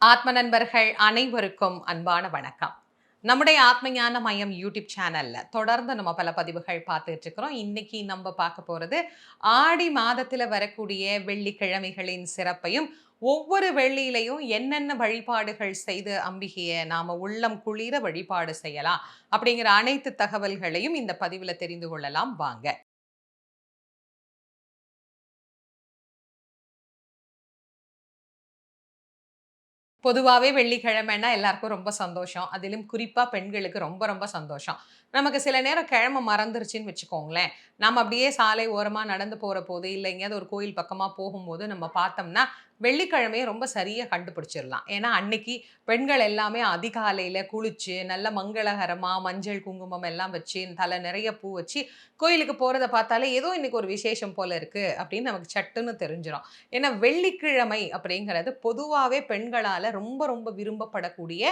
ஆத்ம நண்பர்கள் அனைவருக்கும் அன்பான வணக்கம். நம்முடைய ஆத்மஞான மையம் யூடியூப் சேனல்ல தொடர்ந்து நம்ம பல பதிவுகள் பார்த்துட்டு இருக்கிறோம். இன்னைக்கு நம்ம பார்க்க போறது ஆடி மாதத்துல வரக்கூடிய வெள்ளிக்கிழமைகளின் சிறப்பையும் ஒவ்வொரு வெள்ளியிலையும் என்னென்ன வழிபாடுகள் செய்து அம்பிகையை நாம் உள்ளம் குளிர வழிபாடு செய்யலாம் அப்படிங்கிற அனைத்து தகவல்களையும் இந்த பதிவில் தெரிந்து கொள்ளலாம். வாங்க. பொதுவாகவே வெள்ளிக்கிழமைன்னா எல்லாருக்கும் ரொம்ப சந்தோஷம். அதிலும் குறிப்பாக பெண்களுக்கு ரொம்ப ரொம்ப சந்தோஷம். நமக்கு சில நேரம் கிழமை மறந்துருச்சுன்னு வச்சுக்கோங்களேன். நம்ம அப்படியே சாலை ஓரமாக நடந்து போகிற போது இல்லை எங்கேயாவது ஒரு கோயில் பக்கமாக போகும்போது நம்ம பார்த்தோம்னா வெள்ளிக்கிழமையை ரொம்ப சரியாக கண்டுபிடிச்சிடலாம். ஏன்னா அன்னைக்கு பெண்கள் எல்லாமே அதிகாலையில் குளிச்சு நல்ல மங்களகரமாக மஞ்சள் குங்குமம் எல்லாம் வச்சு தலை நிறைய பூ வச்சு கோயிலுக்கு போகிறத பார்த்தாலே ஏதோ இன்னைக்கு ஒரு விசேஷம் போல் இருக்குது அப்படின்னு நமக்கு சட்டுன்னு தெரிஞ்சிடும் ஏன்னா வெள்ளிக்கிழமை அப்படிங்கிறது பொதுவாகவே பெண்களால் ரொம்ப ரொம்ப விரும்பப்படக்கூடிய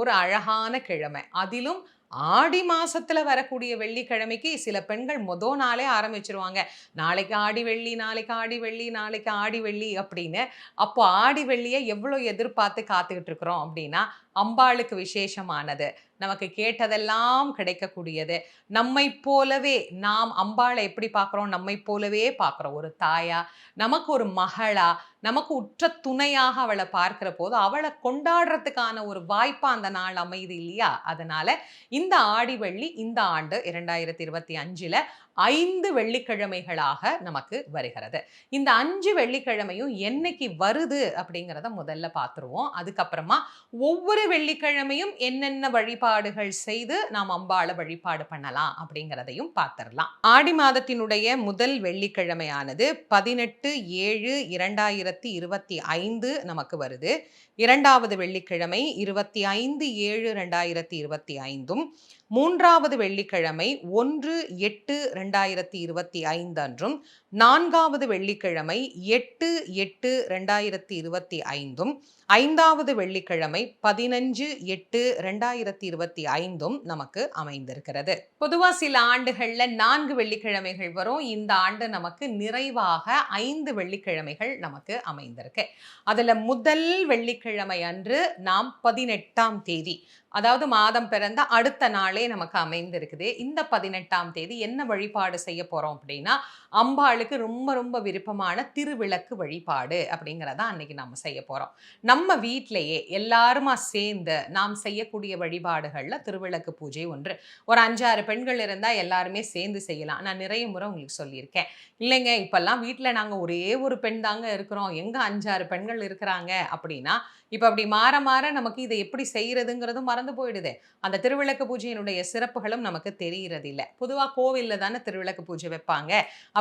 ஒரு அழகான கிழமை. அதிலும் ஆடி மாசத்துல வரக்கூடிய வெள்ளிக்கிழமைக்கு சில பெண்கள் மொத நாளே ஆரம்பிச்சிருவாங்க. நாளைக்கு ஆடி வெள்ளி நாளைக்கு ஆடி வெள்ளி நாளைக்கு ஆடி வெள்ளி அப்படின்னு அப்போ ஆடி வெள்ளியை எவ்வளோ எதிர்பார்த்து காத்துக்கிட்டு இருக்கிறோம் அப்படின்னா அம்பாளுக்கு விசேஷமானது. நமக்கு கேட்டதெல்லாம் கிடைக்கக்கூடியது. நம்மை போலவே நாம் அம்பாளை எப்படி பார்க்குறோம்? நம்மை போலவே பார்க்குறோம். ஒரு தாயா நமக்கு ஒரு மகளா நமக்கு உற்ற துணையாக அவளை பார்க்கிற போது அவளை கொண்டாடுறதுக்கான ஒரு வாய்ப்பாக அந்த நாள் அமையுது இல்லையா? அதனால இந்த ஆடி வெள்ளி இந்த ஆண்டு இரண்டாயிரத்தி இருபத்தி அஞ்சில் ஐந்து வெள்ளிக்கிழமைகளாக நமக்கு வருகிறது. இந்த அஞ்சு வெள்ளிக்கிழமையும் என்னைக்கு வருது அப்படிங்கிறத முதல்ல பார்த்துருவோம். அதுக்கப்புறமா ஒவ்வொரு வெள்ளிக்கிழமையும் என்னென்ன வழிபாடுகள் செய்து நாம் அம்பாளை வழிபாடு பண்ணலாம் அப்படிங்கிறதையும் பார்த்துடலாம். ஆடி மாதத்தினுடைய முதல் வெள்ளிக்கிழமையானது பதினெட்டு ஏழு இரண்டாயிரத்தி இருபத்தி ஐந்து நமக்கு வருது. இரண்டாவது வெள்ளிக்கிழமை இருபத்தி ஐந்து ஏழு ரெண்டாயிரத்தி இருபத்தி ஐந்தும் மூன்றாவது வெள்ளிக்கிழமை ஒன்று எட்டு ரெண்டாயிரத்தி இருபத்தி ஐந்து அன்றும் நான்காவது வெள்ளிக்கிழமை எட்டு எட்டு ரெண்டாயிரத்தி இருபத்தி ஐந்தும் ஐந்தாவது வெள்ளிக்கிழமை பதினஞ்சு எட்டு ரெண்டாயிரத்தி இருபத்தி ஐந்தும் நமக்கு அமைந்திருக்கிறது. பொதுவா சில ஆண்டுகள்ல நான்கு வெள்ளிக்கிழமைகள் வரும். இந்த ஆண்டு நமக்கு நிறைவாக ஐந்து வெள்ளிக்கிழமைகள் நமக்கு அமைந்திருக்கு. அதுல முதல் வெள்ளிக்கிழமை அன்று நாம் பதினெட்டாம் தேதி அதாவது மாதம் பிறந்த அடுத்த நாளே நமக்கு அமைந்திருக்குது. இந்த பதினெட்டாம் தேதி என்ன வழிபாடு செய்ய போறோம் அப்படின்னா அம்பாளுக்கு ரொம்ப ரொம்ப விருப்பமான திருவிளக்கு வழிபாடு அப்படிங்கிறத அன்னைக்கு நம்ம செய்ய போறோம். நம்ம வீட்டிலையே எல்லாருமா சேர்ந்து நாம் செய்யக்கூடிய வழிபாடுகள்ல திருவிளக்கு பூஜை ஒன்று. ஒரு அஞ்சாறு பெண்கள் இருந்தா எல்லாருமே சேர்ந்து செய்யலாம். நான் நிறைய முறை உங்களுக்கு சொல்லியிருக்கேன். இல்லைங்க இப்பெல்லாம் வீட்டில் நாங்கள் ஒரே ஒரு பெண் தாங்க இருக்கிறோம். எங்க அஞ்சாறு பெண்கள் இருக்கிறாங்க அப்படின்னா இப்போ அப்படி மாற மாற நமக்கு இதை எப்படி செய்யறதுங்கிறதும் மறந்து போயிடுது. அந்த திருவிளக்கு பூஜையினுடைய சிறப்புகளும் நமக்கு தெரியறது இல்லை பொதுவாக கோவிலில் தானே திருவிளக்கு பூஜை வைப்பாங்க.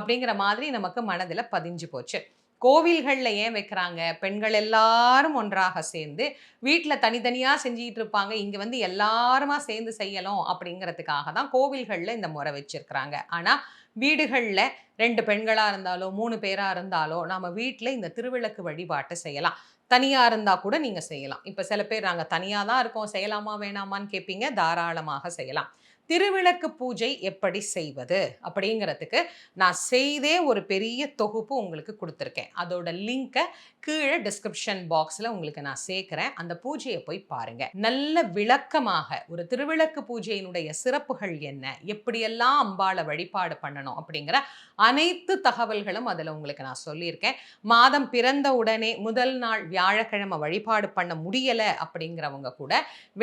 அப்படிங்கிற மாதிரி நமக்கு மனதில் பதிஞ்சு போச்சு. கோவில்களில் ஏன் வைக்கிறாங்க? பெண்கள் எல்லாரும் ஒன்றாக சேர்ந்து வீட்டில் தனித்தனியாக செஞ்சுக்கிட்டு இருப்பாங்க. இங்கே வந்து எல்லாருமா சேர்ந்து செய்யலாம் அப்படிங்கிறதுக்காக தான் கோவில்களில் இந்த முறை வச்சுருக்கிறாங்க. ஆனால் வீடுகளில் ரெண்டு பெண்களாக இருந்தாலோ மூணு பேராக இருந்தாலோ நம்ம வீட்டில் இந்த திருவிளக்கு வழிபாட்டை செய்யலாம். தனியாக இருந்தால் கூட நீங்கள் செய்யலாம். இப்போ சில பேர் நாங்கள் தனியாக தான் இருக்கோம். செய்யலாமா வேணாமான்னு கேட்பீங்க தாராளமாக செய்யலாம். திருவிளக்கு பூஜை எப்படி செய்வது அப்படிங்கிறதுக்கு நான் செய்தே ஒரு பெரிய தொகுப்பு உங்களுக்கு கொடுத்துருக்கேன். அதோட லிங்கை கீழே டிஸ்கிரிப்ஷன் பாக்ஸில் உங்களுக்கு நான் சேர்க்குறேன். அந்த பூஜையை போய் பாருங்க. நல்ல விளக்கமாக ஒரு திருவிளக்கு பூஜையினுடைய சிறப்புகள் என்ன? எப்படியெல்லாம் அம்பாளை வழிபாடு பண்ணணும் அப்படிங்கிற அனைத்து தகவல்களும் அதில் உங்களுக்கு நான் சொல்லியிருக்கேன். மாதம் பிறந்த உடனே முதல் நாள் வியாழக்கிழமை வழிபாடு பண்ண முடியலை அப்படிங்கிறவங்க கூட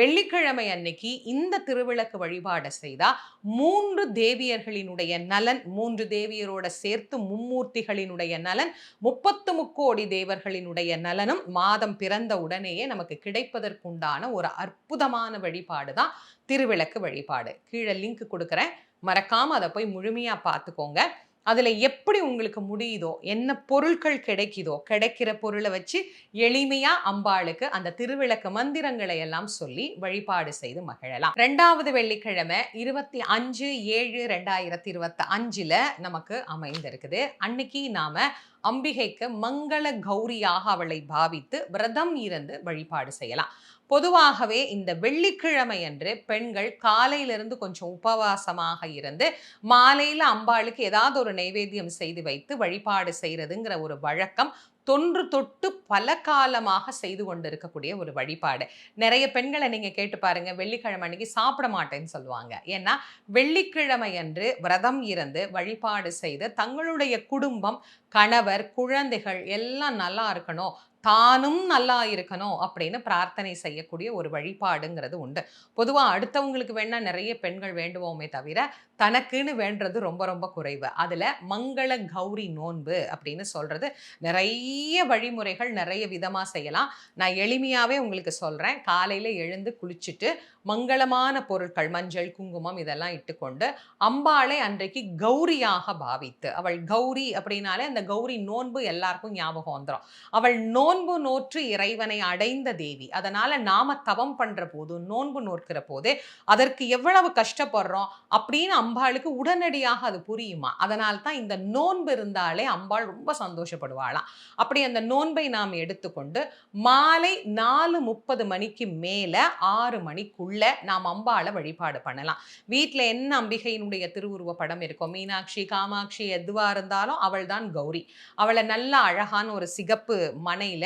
வெள்ளிக்கிழமை அன்னைக்கு இந்த திருவிளக்கு வழிபாடு செய்தா? மூன்று தேவியர்களினுடைய நலன் மூன்று தேவியரோட சேர்த்து மும்மூர்த்திகளினுடைய நலன் முப்பத்து முக்கோடி தேவர்களினுடைய நலனும் மாதம் பிறந்த உடனேயே நமக்கு கிடைப்பதற்குண்டான ஒரு அற்புதமான வழிபாடு தான் திருவிளக்கு வழிபாடு. கீழே லிங்க் கொடுக்குறேன். மறக்காம அதை போய் முழுமையா பார்த்துக்கோங்க. அதில் எப்படி உங்களுக்கு முடியுதோ என்ன பொருட்கள் கிடைக்குதோ கிடைக்கிற பொருளை வச்சு எளிமையாக அம்பாளுக்கு அந்த திருவிளக்கு மந்திரங்களை எல்லாம் சொல்லி வழிபாடு செய்து மகிழலாம். ரெண்டாவது வெள்ளிக்கிழமை இருபத்தி அஞ்சு ஏழு ரெண்டாயிரத்தி இருபத்தி அஞ்சில் நமக்கு அமைந்திருக்குது. அன்னைக்கு நாம அம்பிகைக்கு மங்கள கௌரியாக அவளை பாவித்து விரதம் இருந்து வழிபாடு செய்யலாம். பொதுவாகவே இந்த வெள்ளிக்கிழமை அன்று பெண்கள் காலையிலிருந்து கொஞ்சம் உபவாசமாக இருந்து மாலையில் அம்பாளுக்கு ஏதாவது ஒரு நைவேத்தியம் செய்து வைத்து வழிபாடு செய்கிறதுங்கிற ஒரு வழக்கம் தொன்று தொட்டு பல காலமாக செய்து கொண்டு இருக்கக்கூடிய ஒரு வழிபாடு. நிறைய பெண்களை நீங்கள் கேட்டு பாருங்க வெள்ளிக்கிழமை அன்னைக்கு சாப்பிட மாட்டேன்னு சொல்லுவாங்க. ஏன்னா வெள்ளிக்கிழமை அன்று விரதம் இருந்து வழிபாடு செய்து தங்களுடைய குடும்பம் கணவர் குழந்தைகள் எல்லாம் நல்லா இருக்கணும். தானும் நல்லா இருக்கணும் அப்படின்னு பிரார்த்தனை செய்யக்கூடிய ஒரு வழிபாடுங்கிறது உண்டு. பொதுவாக அடுத்தவங்களுக்கு வேணா நிறைய பெண்கள் வேண்டுவோமே தவிர தனக்குன்னு வேண்டது ரொம்ப ரொம்ப குறைவு. அதில் மங்கள கௌரி நோன்பு அப்படின்னு சொல்றது நிறைய வழிமுறைகள் நிறைய விதமாக செய்யலாம். நான் எளிமையாகவே உங்களுக்கு சொல்கிறேன் காலையில் எழுந்து குளிச்சுட்டு மங்களமான பொருட்கள் மஞ்சள் குங்குமம் இதெல்லாம் இட்டுக்கொண்டு அம்பாளை அன்றைக்கு கௌரியாக பாவித்து அவள் கௌரி அப்படின்னாலே அந்த கௌரி நோன்பு எல்லாருக்கும் ஞாபகம் வந்துடும் அவள் நோன்பு நோற்று இறைவனை அடைந்த தேவி. அதனால நாம தவம் பண்ற போது நோன்பு நோக்கிற போது அதற்கு எவ்வளவு கஷ்டப்படுறோம் அப்படின்னு அம்பாளுக்கு உடனடியாக அது புரியுமா? அதனால தான் இந்த நோன்பு இருந்தாலே அம்பாள் ரொம்ப சந்தோஷப்படுவாளாம். அப்படி அந்த நோன்பை நாம் எடுத்துக்கொண்டு மாலை நாலு முப்பது மணிக்கு மேல ஆறு மணிக்குள்ள நாம் அம்பாளை வழிபாடு பண்ணலாம். வீட்டில் என்ன அம்பிகையினுடைய திருவுருவ படம் இருக்கும் மீனாட்சி காமாட்சி எதுவா இருந்தாலும் அவள் தான் கௌரி. அவளை நல்ல அழகான ஒரு சிகப்பு மனையில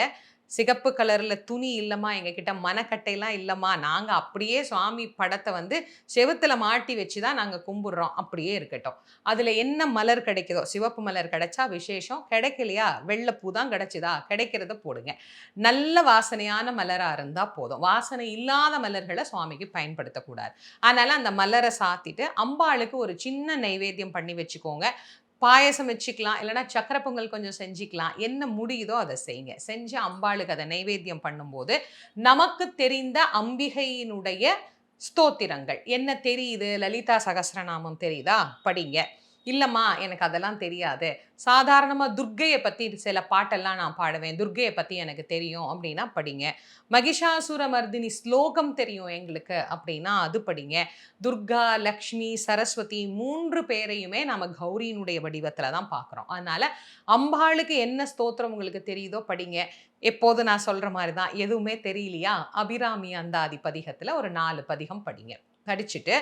சிகப்பு கலரில் துணி இல்லைம்மா எங்ககிட்ட மனக்கட்டையெல்லாம் இல்லைம்மா. நாங்கள் அப்படியே சுவாமி படத்தை வந்து செவுத்துல மாட்டி வச்சு தான் நாங்கள் கும்பிடுறோம். அப்படியே இருக்கட்டும். அதில் என்ன மலர் கிடைக்குதோ சிவப்பு மலர் கிடைச்சா விசேஷம். கிடைக்கலையா? வெள்ளைப்பூ தான் கிடைச்சிதா? கிடைக்கிறத போடுங்க. நல்ல வாசனையான மலராக இருந்தால் போதும். வாசனை இல்லாத மலர்களை சுவாமிக்கு பயன்படுத்தக்கூடாது. அதனால அந்த மலரை சாத்திட்டு அம்பாளுக்கு ஒரு சின்ன நைவேத்தியம் பண்ணி வச்சுக்கோங்க. பாயசம் வச்சுக்கலாம் இல்லைன்னா சக்கரை பொங்கல் கொஞ்சம் செஞ்சுக்கலாம். என்ன முடியுதோ அதை செய்யுங்க. செஞ்சு அம்பாளுக்கு அதை நைவேத்தியம் பண்ணும்போது நமக்கு தெரிந்த அம்பிகையினுடைய ஸ்தோத்திரங்கள். என்ன தெரியுது? லலிதா சகஸ்ரநாமம் தெரியுதா? படிங்க. இல்லைம்மா எனக்கு அதெல்லாம் தெரியாது. சாதாரணமாக துர்க்கையை பற்றி சில பாட்டெல்லாம் நான் பாடுவேன். துர்க்கையை பற்றி எனக்கு தெரியும் அப்படின்னா படிங்க. மகிஷாசுர மர்தினி ஸ்லோகம் தெரியும் எங்களுக்கு அப்படின்னா அது படிங்க. துர்கா லக்ஷ்மி சரஸ்வதி மூன்று பேரையுமே நம்ம கௌரியினுடைய வடிவத்தில் தான் பார்க்குறோம் அதனால் அம்பாளுக்கு என்ன ஸ்தோத்திரம் உங்களுக்கு தெரியுதோ படிங்க. எப்போது நான் சொல்கிற மாதிரி தான். எதுவுமே தெரியலையா? அபிராமி அந்தாதி பதிகத்தில் ஒரு நாலு பதிகம் படிங்க. படிச்சுட்டு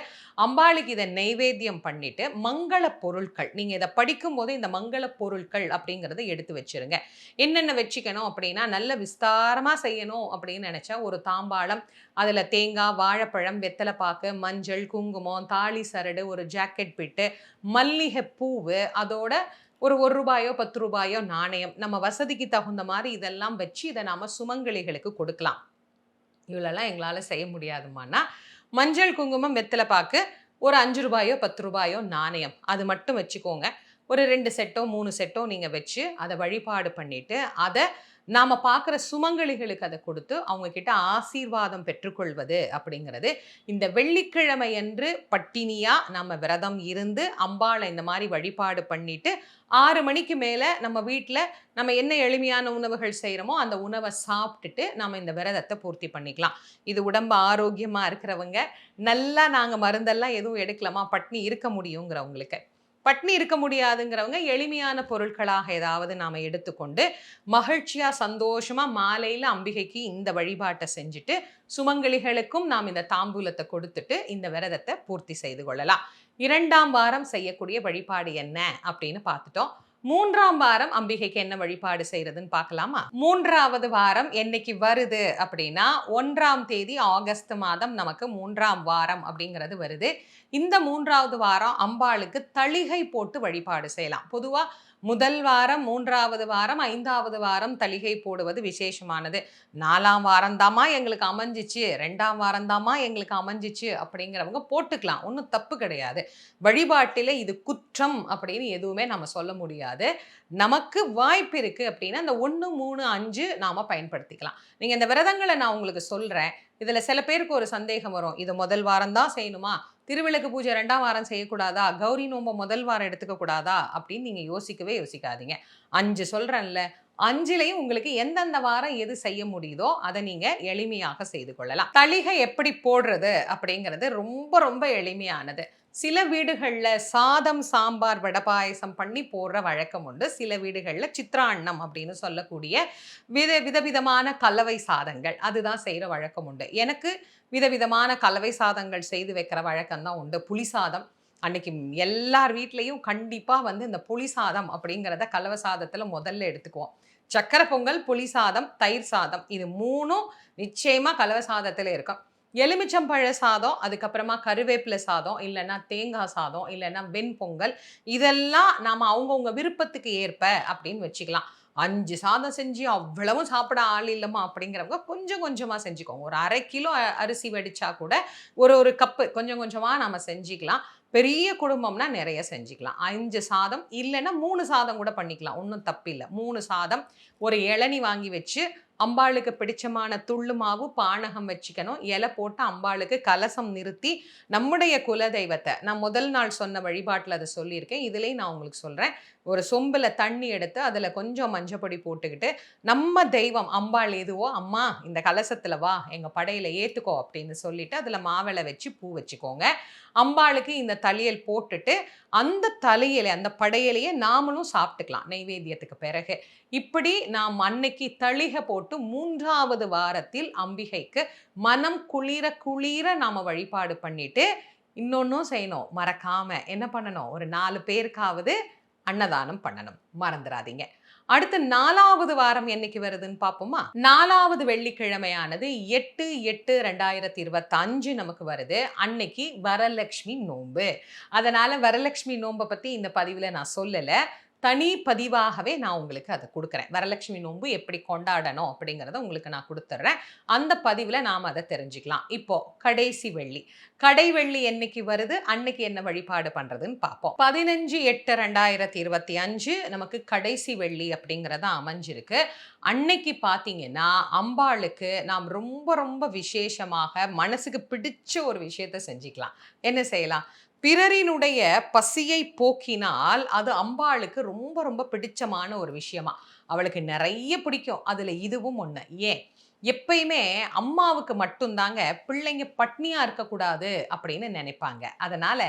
அம்பாளுக்கு இதை நைவேத்தியம் பண்ணிட்டு மங்கள பொருட்கள் நீங்கள் இதை படிக்கும்போது இந்த மங்கள பொருட்கள் அப்படிங்கிறத எடுத்து வச்சிருங்க. என்னென்ன வச்சுக்கணும் அப்படின்னா நல்ல விஸ்தாரமாக செய்யணும் அப்படின்னு நினச்சா ஒரு தாம்பாளம் அதில் தேங்காய் வாழைப்பழம் வெத்தலைப்பாக்கு மஞ்சள் குங்குமம் தாலி சரடு ஒரு ஜாக்கெட் பிட்டு மல்லிகை பூவு அதோட ஒரு ஒரு ரூபாயோ பத்து ரூபாயோ நாணயம் நம்ம வசதிக்கு தகுந்த மாதிரி இதெல்லாம் வச்சு இதை நாம் சுமங்கலிகளுக்கு கொடுக்கலாம். இவ்வளோலாம் எங்களால் செய்ய முடியாதுமானா மஞ்சள் குங்குமம் வெத்தலை பாக்கு ஒரு அஞ்சு ரூபாயோ பத்து ரூபாயோ நாணயம். அது மட்டும் வச்சுக்கோங்க. ஒரு ரெண்டு செட்டோ மூணு செட்டோ நீங்கள் வச்சு அதை வழிபாடு பண்ணிவிட்டு அதை நாம் பார்க்குற சுமங்கலிகளுக்கு அதை கொடுத்து அவங்கக்கிட்ட ஆசீர்வாதம் பெற்றுக்கொள்வது அப்படிங்கிறது. இந்த வெள்ளிக்கிழமை அன்று பட்டினியாக நம்ம விரதம் இருந்து அம்பாளை இந்த மாதிரி வழிபாடு பண்ணிட்டு ஆறு மணிக்கு மேலே நம்ம வீட்டில் நம்ம என்ன எளிமையான உணவுகள் செய்கிறோமோ அந்த உணவை சாப்பிட்டுட்டு நம்ம இந்த விரதத்தை பூர்த்தி பண்ணிக்கலாம். இது உடம்பு ஆரோக்கியமாக இருக்கிறவங்க நல்லா நாங்கள் மருந்தெல்லாம் எதுவும் எடுக்கலாமா? பட்னி இருக்க முடியுங்கிறவங்களுக்கு. பட்னி இருக்க முடியாதுங்கிறவங்க எளிமையான பொருட்களாக ஏதாவது நாம் எடுத்துக்கொண்டு மகிழ்ச்சியாக சந்தோஷமாக மாலையில் அம்பிகைக்கு இந்த வழிபாட்டை செஞ்சுட்டு சுமங்கலிகளுக்கும் நாம் இந்த தாம்பூலத்தை கொடுத்துட்டு இந்த விரதத்தை பூர்த்தி செய்து கொள்ளலாம். இரண்டாம் வாரம் செய்யக்கூடிய வழிபாடு என்ன அப்படின்னு பார்த்துட்டோம். மூன்றாம் வாரம் அம்பிகைக்கு என்ன வழிபாடு செய்யறதுன்னு பார்க்கலாமா? மூன்றாவது வாரம் என்னைக்கு வருது அப்படின்னா ஒன்றாம் தேதி ஆகஸ்ட் மாதம் நமக்கு மூன்றாம் வாரம் அப்படிங்கிறது வருது. இந்த மூன்றாவது வாரம் அம்பாளுக்கு தளிகை போட்டு வழிபாடு செய்யலாம். பொதுவாக முதல் வாரம் மூன்றாவது வாரம் ஐந்தாவது வாரம் தளிகை போடுவது விசேஷமானது. நாலாம் வாரந்தாமா எங்களுக்கு அமைஞ்சிச்சு ரெண்டாம் வாரந்தாமா எங்களுக்கு அமைஞ்சிச்சு அப்படிங்கிறவங்க போட்டுக்கலாம். ஒன்றும் தப்பு கிடையாது. வழிபாட்டில் இது குற்றம் அப்படின்னு எதுவுமே நம்ம சொல்ல முடியாது. நமக்கு வாய்ப்பு இருக்குது அப்படின்னா அந்த ஒன்று மூணு அஞ்சு நாம் பயன்படுத்திக்கலாம். நீங்கள் இந்த விரதங்களை நான் உங்களுக்கு சொல்கிறேன் இதில் சில பேருக்கு ஒரு சந்தேகம் வரும். இது முதல் வாரம் தான் செய்யணுமா? திருவிளக்கு பூஜை ரெண்டாம் வாரம் செய்யக்கூடாதா? கௌரி நோம்ப முதல் வாரம் எடுத்துக்க கூடாதா அப்படின்னு நீங்கள் யோசிக்கவே யோசிக்காதீங்க. அஞ்சு சொல்கிறேன்ல அஞ்சிலையும் உங்களுக்கு எந்தெந்த வாரம் எது செய்ய முடியுதோ அதை நீங்க எளிமையாக செய்து கொள்ளலாம். தளிகை எப்படி போடுறது அப்படிங்கிறது ரொம்ப ரொம்ப எளிமையானது. சில வீடுகளில் சாதம் சாம்பார் வடை பாயசம் பண்ணி போடுற வழக்கம் உண்டு. சில வீடுகளில் சித்ராண்ணம் அப்படின்னு சொல்லக்கூடிய வித விதவிதமான கலவை சாதங்கள் அதுதான் செய்கிற வழக்கம் உண்டு. எனக்கு விதவிதமான கலவை சாதங்கள் செய்து வைக்கிற வழக்கம் தான் உண்டு. புளி சாதம் அன்னைக்கு எல்லார் வீட்லேயும் கண்டிப்பாக வந்து இந்த புளி சாதம் அப்படிங்கிறத கலவை சாதத்தில் முதல்ல எடுத்துக்குவோம். சக்கரை பொங்கல் புளி சாதம் தயிர் சாதம் இது மூணும் நிச்சயமாக கலவை சாதத்தில் இருக்கும். எலுமிச்சம்பழ சாதம் அதுக்கப்புறமா கருவேப்பிலை சாதம் இல்லைன்னா தேங்காய் சாதம் இல்லைன்னா வெண்பொங்கல் இதெல்லாம் நாம் அவங்கவுங்க விருப்பத்துக்கு ஏற்ப அப்படின்னு வச்சுக்கலாம். அஞ்சு சாதம் செஞ்சு அவ்வளவும் சாப்பிட ஆள் இல்லைம்மா அப்படிங்கிறவங்க கொஞ்சம் கொஞ்சமாக செஞ்சுக்கோங்க. ஒரு அரை கிலோ அரிசி வடித்தா கூட ஒரு ஒரு கப்பு கொஞ்சம் கொஞ்சமாக நம்ம செஞ்சுக்கலாம். பெரிய குடும்பம்னா நிறைய செஞ்சுக்கலாம். அஞ்சு சாதம் இல்லைன்னா மூணு சாதம் கூட பண்ணிக்கலாம். ஒன்றும் தப்பில்லை. மூணு சாதம் ஒரு இளநி வாங்கி வச்சு அம்பாளுக்கு பிடிச்சமான துள்ளு மாவு பானகம் வச்சுக்கணும். இலை போட்டு அம்பாளுக்கு கலசம் நிறுத்தி நம்முடைய குலதெய்வத்தை நான் முதல் நாள் சொன்ன வழிபாட்டில் அதை சொல்லியிருக்கேன். இதுலேயும் நான் உங்களுக்கு சொல்கிறேன் ஒரு சொம்பில் தண்ணி எடுத்து அதில் கொஞ்சம் மஞ்சப்பொடி போட்டுக்கிட்டு நம்ம தெய்வம் அம்பாள் எதுவோ அம்மா இந்த கலசத்தில் வா எங்கள் படையில் ஏற்றுக்கோ அப்படின்னு சொல்லிட்டு அதில் மாவிளை வச்சு பூ வச்சுக்கோங்க. அம்பாளுக்கு இந்த தலையல் போட்டுட்டு அந்த தலையில அந்த படையலையே நாமளும் சாப்பிட்டுக்கலாம் நைவேத்தியத்துக்கு பிறகு. இப்படி நாம் அன்னைக்கு தளிக போட்டு மூன்றாவது வாரத்தில் அம்பிகைக்கு மனம் குளிர குளிர நாம் வழிபாடு பண்ணிட்டு இன்னொன்றும் செய்யணும். மறக்காம என்ன பண்ணணும்? ஒரு நாலு பேருக்காவது அன்னதானம் பண்ணணும். மறந்துடாதீங்க அடுத்து நாலாவது வாரம் என்னைக்கு வருதுன்னு பார்ப்போமா? நாலாவது வெள்ளிக்கிழமையானது எட்டு எட்டு ரெண்டாயிரத்தி இருபத்தி அஞ்சு நமக்கு வருது. அன்னைக்கு வரலட்சுமி நோன்பு. அதனால வரலட்சுமி நோன்பை பத்தி இந்த பதிவுல நான் சொல்லலை. தனி பதிவாகவே நான் உங்களுக்கு அதை கொடுக்குறேன். வரலட்சுமி நோன்பு எப்படி கொண்டாடணும் அப்படிங்கிறத உங்களுக்கு நான் கொடுத்துட்றேன் அந்த பதிவில் நாம் அதை தெரிஞ்சுக்கலாம். இப்போது கடைசி வெள்ளி. கடை வெள்ளி என்னைக்கு வருது? அன்னைக்கு என்ன வழிபாடு பண்ணுறதுன்னு பார்ப்போம். பதினஞ்சு எட்டு ரெண்டாயிரத்தி இருபத்தி அஞ்சு நமக்கு கடைசி வெள்ளி அப்படிங்கிறத அமைஞ்சிருக்கு. அன்னைக்கு பார்த்தீங்கன்னா அம்பாளுக்கு நாம் ரொம்ப ரொம்ப விசேஷமாக மனசுக்கு பிடிச்ச ஒரு விஷயத்த செஞ்சுக்கலாம். என்ன செய்யலாம்? பிறரினுடைய பசியை போக்கினால் அது அம்பாளுக்கு ரொம்ப ரொம்ப பிடிச்சமான ஒரு விஷயமா. அவளுக்கு நிறைய பிடிக்கும். அதில் இதுவும் ஒன்று ஏன்? எப்பயுமே அம்மாவுக்கு மட்டும்தாங்க பிள்ளைங்க பட்னியாக இருக்கக்கூடாது அப்படின்னு நினைப்பாங்க. அதனால்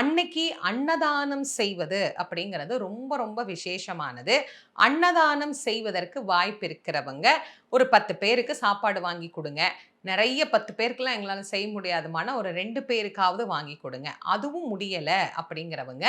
அன்னைக்கு அன்னதானம் செய்வது அப்படிங்கிறது ரொம்ப ரொம்ப விசேஷமானது. அன்னதானம் செய்வதற்கு வாய்ப்பு இருக்கிறவங்க ஒரு பத்து பேருக்கு சாப்பாடு வாங்கி கொடுங்க. நிறைய பத்து பேருக்குலாம் எங்களால் செய்ய முடியாதுமான ஒரு ரெண்டு பேருக்காவது வாங்கி கொடுங்க. அதுவும் முடியலை அப்படிங்கிறவங்க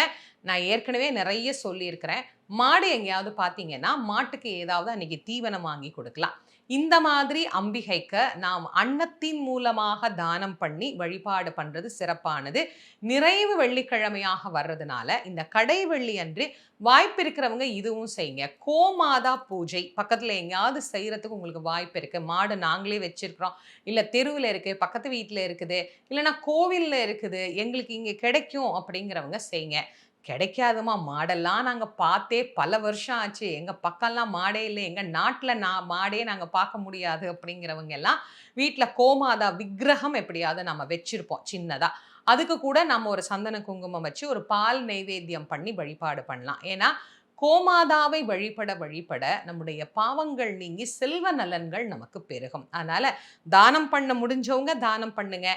நான் ஏற்கனவே நிறைய சொல்லியிருக்கிறேன். மாடு எங்கேயாவது பார்த்தீங்கன்னா மாட்டுக்கு ஏதாவது அன்றைக்கி தீவனம் வாங்கி கொடுக்கலாம். இந்த மாதிரி அம்பிகைக்கு நாம் அன்னத்தின் மூலமாக தானம் பண்ணி வழிபாடு பண்ணுறது சிறப்பானது. நிறைவு வெள்ளிக்கிழமையாக வர்றதுனால இந்த கடை வெள்ளி அன்று வாய்ப்பு இருக்கிறவங்க இதுவும் செய்யுங்க. கோமாதா பூஜை பக்கத்தில் எங்கேயாவது செய்கிறதுக்கு உங்களுக்கு வாய்ப்பு இருக்குது மாடு நாங்களே வச்சுருக்குறோம். இல்லை தெருவில் இருக்குது பக்கத்து வீட்டில் இருக்குது. இல்லைனா கோவிலில் இருக்குது. எங்களுக்கு இங்கே கிடைக்கும் அப்படிங்கிறவங்க செய்யுங்க. கிடைக்காதுமா மாடெல்லாம் நாங்கள் பார்த்தே பல வருஷம் ஆச்சு. எங்கள் பக்கம்லாம் மாடே இல்லை. எங்கள் நாட்டில் நான் மாடே நாங்கள் பார்க்க முடியாது அப்படிங்கிறவங்க எல்லாம் வீட்டில் கோமாதா விக்கிரகம் எப்படியாவது நம்ம வச்சுருப்போம் சின்னதாக அதுக்கு கூட நம்ம ஒரு சந்தன குங்குமம் வச்சு ஒரு பால் நைவேத்தியம் பண்ணி வழிபாடு பண்ணலாம். ஏன்னா கோமாதாவை வழிபட வழிபட நம்முடைய பாவங்கள் நீங்கி செல்வ நலன்கள் நமக்கு பெருகும். அதனால் தானம் பண்ண முடிஞ்சவங்க தானம் பண்ணுங்க.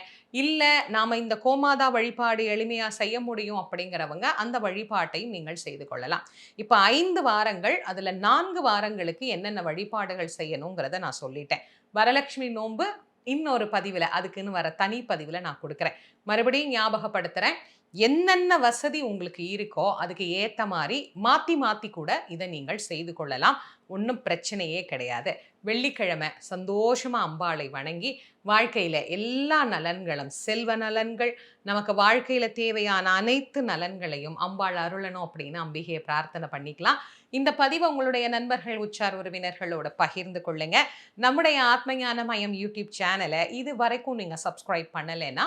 இல்லை நாம இந்த கோமாதா வழிபாடு எளிமையாக செய்ய முடியும் அப்படிங்கிறவங்க அந்த வழிபாட்டையும் நீங்கள் செய்து கொள்ளலாம். இப்போ ஐந்து வாரங்கள் அதில் நான்கு வாரங்களுக்கு என்னென்ன வழிபாடுகள் செய்யணுங்கிறத நான் சொல்லிட்டேன். வரலட்சுமி நோன்பு இன்னொரு பதிவில் அதுக்குன்னு வர தனி பதிவில் நான் கொடுக்குறேன். மறுபடியும் ஞாபகப்படுத்துகிறேன் என்னென்ன வசதி உங்களுக்கு இருக்கோ அதுக்கு ஏற்ற மாதிரி மாற்றி மாற்றி கூட இதை நீங்கள் செய்து கொள்ளலாம். ஒன்றும் பிரச்சனையே கிடையாது. வெள்ளிக்கிழமை சந்தோஷமாக அம்பாளை வணங்கி வாழ்க்கையில் எல்லா நலன்களும் செல்வ நலன்கள் நமக்கு வாழ்க்கையில் தேவையான அனைத்து நலன்களையும் அம்பாள் அருளணும் அப்படின்னு அம்பிகையை பிரார்த்தனை பண்ணிக்கலாம். இந்த பதிவை உங்களுடைய நண்பர்கள் உச்சார் உறவினர்களோட பகிர்ந்து கொள்ளுங்க. நம்முடைய ஆத்மஞான மயம் யூடியூப் சேனலை இது வரைக்கும் நீங்கள் சப்ஸ்கிரைப் பண்ணலைன்னா